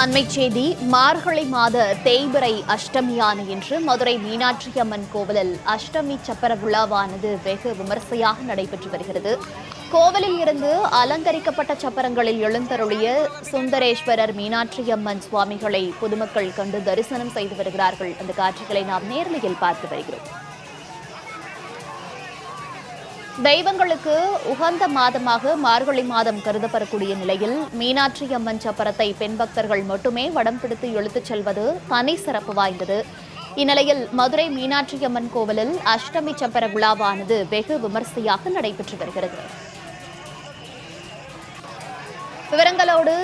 அண்மை செய்தி மார்கழி மாத தேய்பிரை அஷ்டமியான இன்று மதுரை மீனாட்சி அம்மன் கோவிலில் அஷ்டமி சப்பர விழாவானது வெகு விமர்சையாக நடைபெற்று வருகிறது. கோவிலில் இருந்து அலங்கரிக்கப்பட்ட சப்பரங்களில் எழுந்தருளிய சுந்தரேஸ்வரர் மீனாட்சி அம்மன் சுவாமிகளை பொதுமக்கள் கண்டு தரிசனம் செய்து வருகிறார்கள். அந்த காட்சிகளை நாம் நேர்மையில் பார்த்து வருகிறோம். தெய்வங்களுக்கு உகந்த மாதமாக மார்கழி மாதம் கருதப்படக்கூடிய நிலையில் மீனாட்சி அம்மன் சப்பரத்தை பெண் பக்தர்கள் மட்டுமே வடம் பிடித்து இழுத்துச் செல்வது தனி சிறப்பு வாய்ந்தது. இந்நிலையில் மதுரை மீனாட்சி அம்மன் கோவிலில் அஷ்டமி சப்பர விழாவானது வெகு விமர்சையாக நடைபெற்று வருகிறது. விவரங்களோடு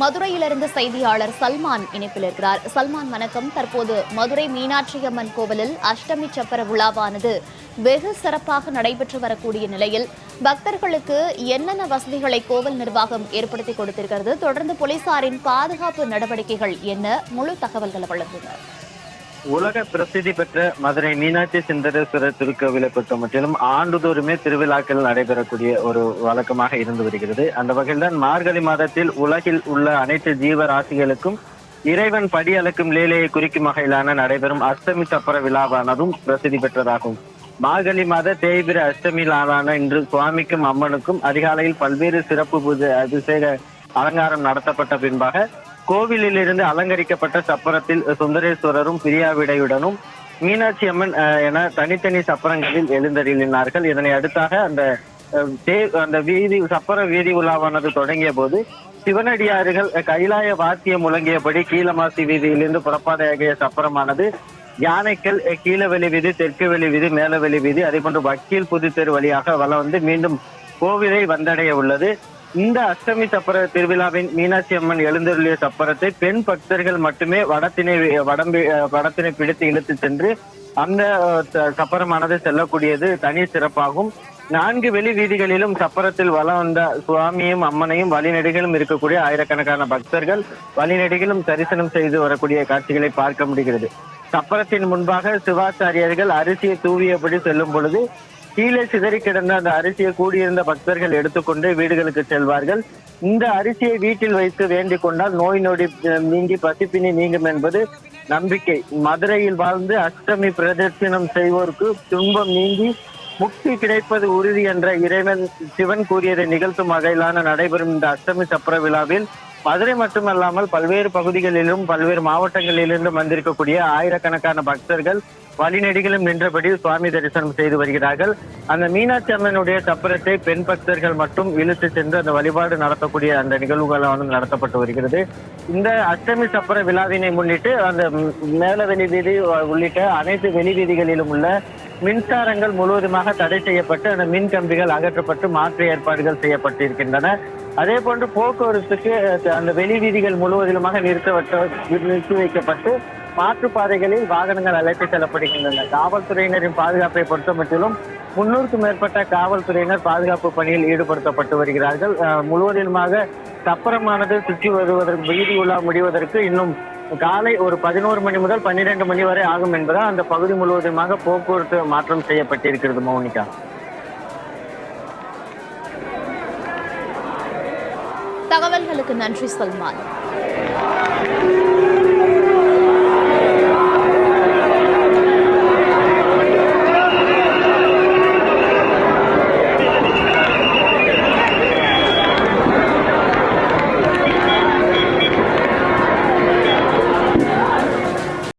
மதுரையிலிருந்து செய்தியாளர் சல்மான் இணைப்பில் இருக்கிறார் சல்மான் வணக்கம். தற்போது மதுரை மீனாட்சி அம்மன் கோவிலில் அஷ்டமி சப்பர விழாவானது வெகு சிறப்பாக நடைபெற்று வரக்கூடிய நிலையில் பக்தர்களுக்கு என்னென்ன வசதிகளை கோவில் நிர்வாகம் ஏற்படுத்தி கொடுத்திருக்கிறது தொடர்ந்து போலீசாரின் பாதுகாப்பு நடவடிக்கைகள் என்ன முழு தகவல்களை வழங்குகிறார். உலக பிரசித்தி பெற்ற மதுரை மீனாட்சி சுந்தரேஸ்வரர் திருக்கோவிலை பொறுத்த மட்டிலும் ஆண்டுதோறுமே திருவிழாக்கள் நடைபெறக்கூடிய ஒரு வழக்கமாக இருந்து வருகிறது. அந்த வகையில் தான் மார்கழி மாதத்தில் உலகில் உள்ள அனைத்து ஜீவராசிகளுக்கும் இறைவன் படி அளக்கும் லீலையை குறிக்கும் வகையிலான நடைபெறும் அஷ்டமி சப்பர விழாவானதும் பிரசித்தி பெற்றதாகும். மார்கழி மாத தேய்பிர அஷ்டமி இன்று சுவாமிக்கும் அம்மனுக்கும் அதிகாலையில் பல்வேறு சிறப்பு பூஜை அபிஷேக அலங்காரம் நடத்தப்பட்ட பின்பாக கோவிலில் இருந்து அலங்கரிக்கப்பட்ட சப்பரத்தில் சுந்தரேஸ்வரரும் பிரியாவிடையுடனும் மீனாட்சி அம்மன் என தனித்தனி சப்பரங்களில் எழுந்தருளினார்கள். இதனை அடுத்தாக அந்த தே- அந்த வீதி சப்பர வீதி உலாவானது தொடங்கிய போது சிவனடியாறுகள் கைலாய வாத்தியம் முழங்கியபடி கீழமாசி வீதியிலிருந்து புறப்பாதையாகிய சப்பரமானது யானைக்கள் கீழவெளி வீதி தெற்கு வெளி வீதி மேலவெளி வீதி அதே போன்று வக்கீல் புதுத்தெரு வழியாக வலம் வந்து மீண்டும் கோவிலை வந்தடைய உள்ளது. இந்த அஷ்டமி சப்பர திருவிழாவின் மீனாட்சி அம்மன் எழுந்தருளிய சப்பரத்தை பெண் பக்தர்கள் மட்டுமே வடத்தினை வடம்பி வடத்தினை பிடித்து இழுத்து சென்று அந்த சப்பரமானது செல்லக்கூடியது தனி சிறப்பாகும். நான்கு வெளி வீதிகளிலும் சப்பரத்தில் வலம் வந்த சுவாமியும் அம்மனையும் வழிநெடுகளும் இருக்கக்கூடிய ஆயிரக்கணக்கான பக்தர்கள் வழிநெடுகளும் தரிசனம் செய்து வரக்கூடிய காட்சிகளை பார்க்க முடிகிறது. சப்பரத்தின் முன்பாக சிவாச்சாரியர்கள் அரிசியை தூவியபடி செல்லும் பொழுது கீழே சிதறி கிடந்த அந்த அரிசியை கூடியிருந்த பக்தர்கள் எடுத்துக்கொண்டு வீடுகளுக்கு செல்வார்கள். இந்த அரிசியை வீட்டில் வைத்து வேண்டிக் கொண்டால் நோய் நொடி நீங்கி பசிப்பினி நீங்கும் என்பது நம்பிக்கை. மதுரையில் வாழ்ந்து அஷ்டமி பிரதட்சிணம் செய்வோருக்கு துன்பம் நீங்கி முக்தி கிடைப்பது உறுதி என்ற இறைவன் சிவன் கூறியதை நிகழ்த்தும் வகையிலான நடைபெறும் இந்த அஷ்டமி சப்பர விழாவில் மதுரை மட்டுமல்லாமல் பல்வேறு பகுதிகளிலும் பல்வேறு மாவட்டங்களிலிருந்து வந்திருக்கக்கூடிய ஆயிரக்கணக்கான பக்தர்கள் வழிநெடுகிலும் நின்றபடி சுவாமி தரிசனம் செய்து வருகிறார்கள். அந்த மீனாட்சி அம்மனுடைய சப்பரத்தை பெண் பக்தர்கள் மட்டும் இழுத்து சென்று அந்த வழிபாடு நடத்தக்கூடிய அந்த நிகழ்வுகள் வந்து நடத்தப்பட்டு வருகிறது. இந்த அஷ்டமி சப்பர விழாவினை முன்னிட்டு அந்த மேல வெளி வீதி உள்ளிட்ட அனைத்து வெளி வீதிகளிலும் உள்ள மின்சாரங்கள் முழுவதுமாக தடை செய்யப்பட்டு அந்த மின் கம்பிகள் அகற்றப்பட்டு மாற்று ஏற்பாடுகள் செய்யப்பட்டிருக்கின்றன. அதே போன்று போக்குவரத்துக்கு அந்த வெளி வீதிகள் முழுவதிலுமாக நிறுத்தப்பட்ட நிறுத்தி வைக்கப்பட்டு மாற்றுப்பாதைகளில் வாகனங்கள் அழைத்து செல்லப்படுகின்றன. காவல்துறையினரின் பாதுகாப்பை பொறுத்த மட்டிலும் முன்னூறுக்கும் மேற்பட்ட காவல்துறையினர் பாதுகாப்பு பணியில் ஈடுபடுத்தப்பட்டு வருகிறார்கள். முழுவதிலுமாக சப்பரமானது சுற்றி வருவதற்கு வீதி உலா முடிவதற்கு இன்னும் காலை ஒரு பதினோரு மணி முதல் பன்னிரெண்டு மணி வரை ஆகும் என்பதால் அந்த பகுதி முழுவதுமாக போக்குவரத்து மாற்றம் செய்யப்பட்டிருக்கிறது மௌனிகா. தகவல்களுக்கு நன்றி சல்மான்.